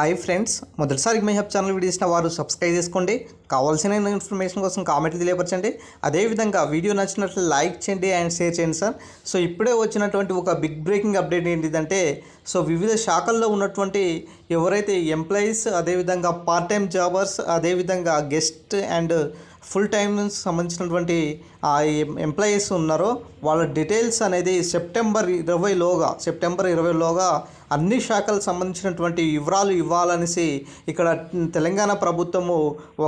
Hi friends మొదటిసారి my hub channel video ఇచ్చిన వారు సబ్స్క్రైబ్ చేసుకోండి. కావాల్సిన ఇన్ఫర్మేషన్ కోసం కామెంట్లు తెలియపరచండి. అదేవిధంగా వీడియో నచ్చినట్లు లైక్ చేయండి అండ్ షేర్ చేయండి సార్. సో ఇప్పుడే వచ్చినటువంటి ఒక బిగ్ బ్రేకింగ్ అప్డేట్ ఏంటిదంటే సో వివిధ శాఖల్లో ఉన్నటువంటి ఎవరైతే ఎంప్లాయీస్ అదేవిధంగా పార్ట్ టైం జాబర్స్ అదేవిధంగా గెస్ట్ అండ్ ఫుల్ టైం సంబంధించినటువంటి ఆ ఎంప్లాయీస్ ఉన్నారో వాళ్ళ డీటెయిల్స్ అనేది సెప్టెంబర్ ఇరవైలోగా సెప్టెంబర్ ఇరవైలోగా అన్ని శాఖలకు సంబంధించినటువంటి వివరాలు ఇవ్వాలనేసి ఇక్కడ తెలంగాణ ప్రభుత్వము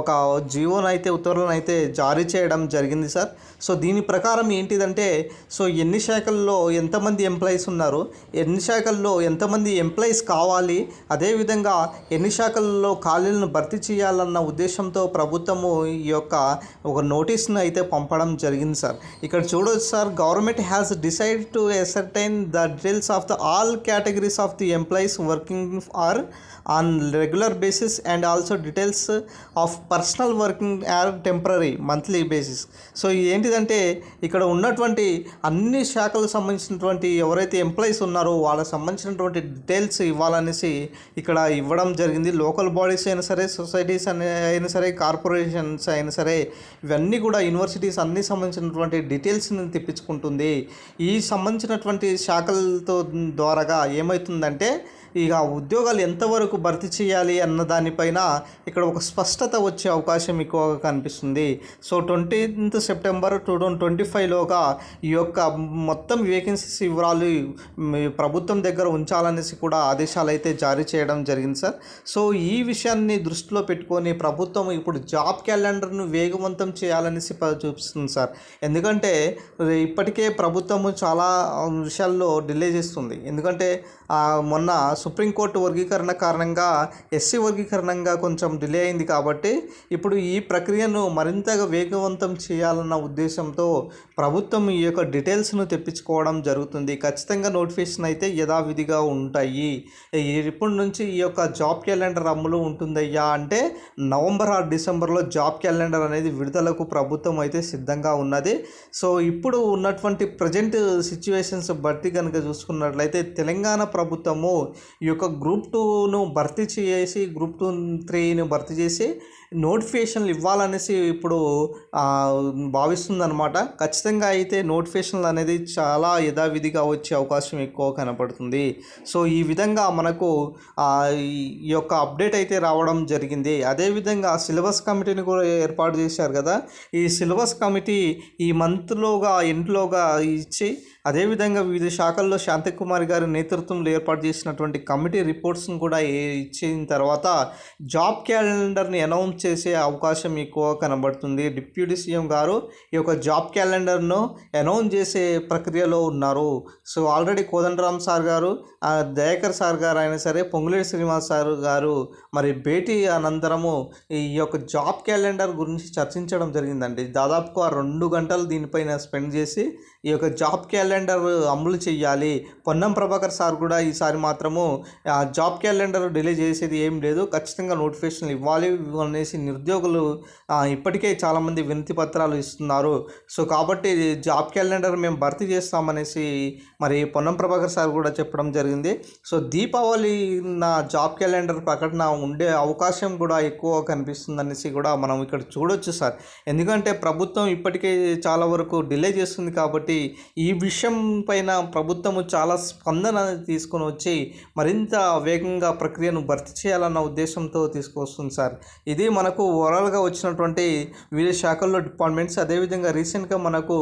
ఒక జీవోనైతే అయితే ఉత్తర్వులను అయితే జారీ చేయడం జరిగింది సార్. సో దీని ప్రకారం ఏంటిదంటే సో ఎన్ని శాఖల్లో ఎంతమంది ఎంప్లాయీస్ ఉన్నారు ఎన్ని శాఖల్లో ఎంతమంది ఎంప్లాయీస్ కావాలి అదేవిధంగా ఎన్ని శాఖల్లో ఖాళీలను భర్తీ చేయాలన్న ఉద్దేశంతో ప్రభుత్వము ఈ యొక్క ఒక నోటీస్ను అయితే పంపడం జరిగింది సార్. ఇక్కడ చూడవచ్చు sir government has decide to ascertain the details of the all categories of the employees working or on regular basis and also details of personal working or temporary monthly basis so ఏంటిదంటే ఇక్కడ ఉన్నటువంటి అన్ని శాఖలకు సంబంధించినటువంటి ఎవరైతే employees ఉన్నారో వాళ్ళకి సంబంధించినటువంటి డీటెయిల్స్ ఇవ్వాలనేసి ఇక్కడ ఇవ్వడం జరిగింది. లోకల్ బాడీస్ అయినా సరే సొసైటీస్ అయినా సరే కార్పొరేషన్స్ అయినా సరే ఇవన్నీ కూడా యూనివర్సిటీస్ అన్ని సంబంధించినటువంటి డీటెయిల్స్ని తెప్పించుకుంటుంది. ఈ సంబంధించినటువంటి శాఖలతో ద్వారాగా ఏమవుతుంది ఏమవుతుందంటే ఇక ఉద్యోగాలు ఎంతవరకు భర్తీ చేయాలి అన్న దానిపైన ఇక్కడ ఒక స్పష్టత వచ్చే అవకాశం ఎక్కువగా కనిపిస్తుంది. So twentieth September two thousand twenty ఫైవ్లోగా ఈ యొక్క మొత్తం వేకెన్సీస్ వివరాలు ప్రభుత్వం దగ్గర ఉంచాలనేసి కూడా ఆదేశాలు అయితే జారీ చేయడం జరిగింది సార్. సో ఈ విషయాన్ని దృష్టిలో పెట్టుకొని ప్రభుత్వం ఇప్పుడు జాబ్ క్యాలెండర్ను వేగవంతం చేయాలనేసి చూపిస్తుంది సార్. ఎందుకంటే ఇప్పటికే ప్రభుత్వము చాలా విషయాల్లో డిలే చేస్తుంది. ఎందుకంటే మొన్న సుప్రీంకోర్టు వర్గీకరణ కారణంగా ఎస్సీ వర్గీకరణంగా కొంచెం డిలే అయింది కాబట్టి ఇప్పుడు ఈ ప్రక్రియను మరింతగా వేగవంతం చేయాలన్న ఉద్దేశంతో ప్రభుత్వం ఈ యొక్క డీటెయిల్స్ను తెప్పించుకోవడం జరుగుతుంది. ఖచ్చితంగా నోటిఫికేషన్ అయితే యథావిధిగా ఉంటాయి. ఇప్పటి నుంచి ఈ యొక్క జాబ్ క్యాలెండర్ అమలు ఉంటుందయ్యా అంటే నవంబర్ ఆర్ డిసెంబర్లో జాబ్ క్యాలెండర్ అనేది విడుదలకు ప్రభుత్వం అయితే సిద్ధంగా ఉన్నది. సో ఇప్పుడు ఉన్నటువంటి ప్రజెంట్ సిచ్యువేషన్స్ బట్టి కనుక చూసుకున్నట్లయితే తెలంగాణ ప్రభుత్వము ఈ యొక్క గ్రూప్ టూను భర్తీ చేసి గ్రూప్ టూ త్రీని భర్తీ చేసి నోటిఫికేషన్లు ఇవ్వాలనేసి ఇప్పుడు భావిస్తుందన్నమాట. ఖచ్చితంగా అయితే నోటిఫికేషన్లు అనేది చాలా యథావిధిగా వచ్చే అవకాశం ఎక్కువ కనపడుతుంది. సో ఈ విధంగా మనకు ఈ యొక్క అప్డేట్ అయితే రావడం జరిగింది. అదేవిధంగా సిలబస్ కమిటీని కూడా ఏర్పాటు చేశారు కదా. ఈ సిలబస్ కమిటీ ఈ మంత్లోగా ఎండ్లోగా ఇచ్చి అదేవిధంగా వివిధ శాఖల్లో శాంతికుమార్ గారి నేతృత్వంలో ఏర్పాటు చేసినటువంటి కమిటీ రిపోర్ట్స్ని కూడా ఇచ్చిన తర్వాత జాబ్ క్యాలెండర్ని అనౌన్స్ చేసే అవకాశం ఎక్కువ కనబడుతుంది. డిప్యూటీ సీఎం గారు ఈ యొక్క జాబ్ క్యాలెండర్ను అనౌన్స్ చేసే ప్రక్రియలో ఉన్నారు. సో ఆల్రెడీ కోదండరామ్ సార్ గారు ఆ, దయాకర్ సార్ గారు అయినా సరే పొంగులేటి శ్రీనివాస్ సార్ గారు మరి భేటీ అనంతరము ఈ యొక్క జాబ్ క్యాలెండర్ గురించి చర్చించడం జరిగిందండి. దాదాపుగా రెండు గంటలు దీనిపైన స్పెండ్ చేసి ఈ యొక్క జాబ్ క్యాలెండర్ క్యాలెండర్ అమలు చేయాలి. పొన్నం ప్రభాకర్ సార్ కూడా ఈసారి మాత్రము జాబ్ క్యాలెండర్ డిలే చేసేది ఏం లేదు. ఖచ్చితంగా నోటిఫికేషన్లు ఇవ్వాలి అనేసి నిరుద్యోగులు ఇప్పటికే చాలామంది వినతి పత్రాలు ఇస్తున్నారు. సో కాబట్టి జాబ్ క్యాలెండర్ మేము భర్తీ చేస్తామనేసి మరి పొన్నం ప్రభాకర్ సార్ కూడా చెప్పడం జరిగింది. సో దీపావళి నా జాబ్ క్యాలెండర్ ప్రకటన ఉండే అవకాశం కూడా ఎక్కువ కనిపిస్తుందనేసి కూడా మనం ఇక్కడ చూడొచ్చు సార్. ఎందుకంటే ప్రభుత్వం ఇప్పటికే చాలా వరకు డిలే చేస్తుంది కాబట్టి ఈ విషయం పైన ప్రభుత్వము చాలా స్పందన తీసుకొని వచ్చి మరింత వేగంగా ప్రక్రియను భర్తీ చేయాలన్న ఉద్దేశంతో తీసుకొస్తుంది సార్. ఇది మనకు ఓవరాల్గా వచ్చినటువంటి వివిధ శాఖల్లో డిపార్ట్మెంట్స్ అదేవిధంగా రీసెంట్గా మనకు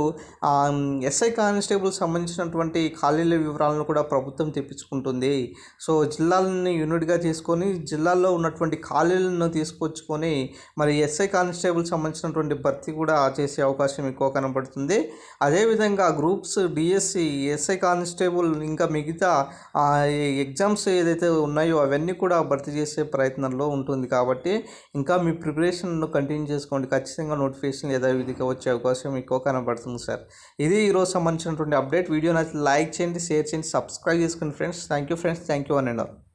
ఎస్ఐ కానిస్టేబుల్ సంబంధించినటువంటి ఖాళీల వివరాలను కూడా ప్రభుత్వం తెప్పించుకుంటుంది. సో జిల్లాలని యూనిట్గా తీసుకొని జిల్లాల్లో ఉన్నటువంటి ఖాళీలను తీసుకొచ్చుకొని మరి ఎస్ఐ కానిస్టేబుల్ సంబంధించినటువంటి భర్తీ కూడా చేసే అవకాశం ఎక్కువ కనబడుతుంది. అదేవిధంగా groups D DSC SI constable ఇంకా మిగతా ఎగ్జామ్స్ ఏదైతే ఉన్నాయో అవన్నీ కూడా భర్తీ చేసే ప్రయత్నంలో ఉంటుంది. కాబట్టి ఇంకా మీ ప్రిపరేషన్ను కంటిన్యూ చేసుకోండి. ఖచ్చితంగా నోటిఫికేషన్ యథావిధిగా వచ్చే అవకాశం ఎక్కువ కనబడుతుంది సార్. ఇది ఈరోజు సంబంధించినటువంటి అప్డేట్. వీడియో నచ్చితే లైక్ చేయండి షేర్ చేయండి సబ్స్క్రైబ్ చేసుకోండి friends. Thank you friends. Thank you అని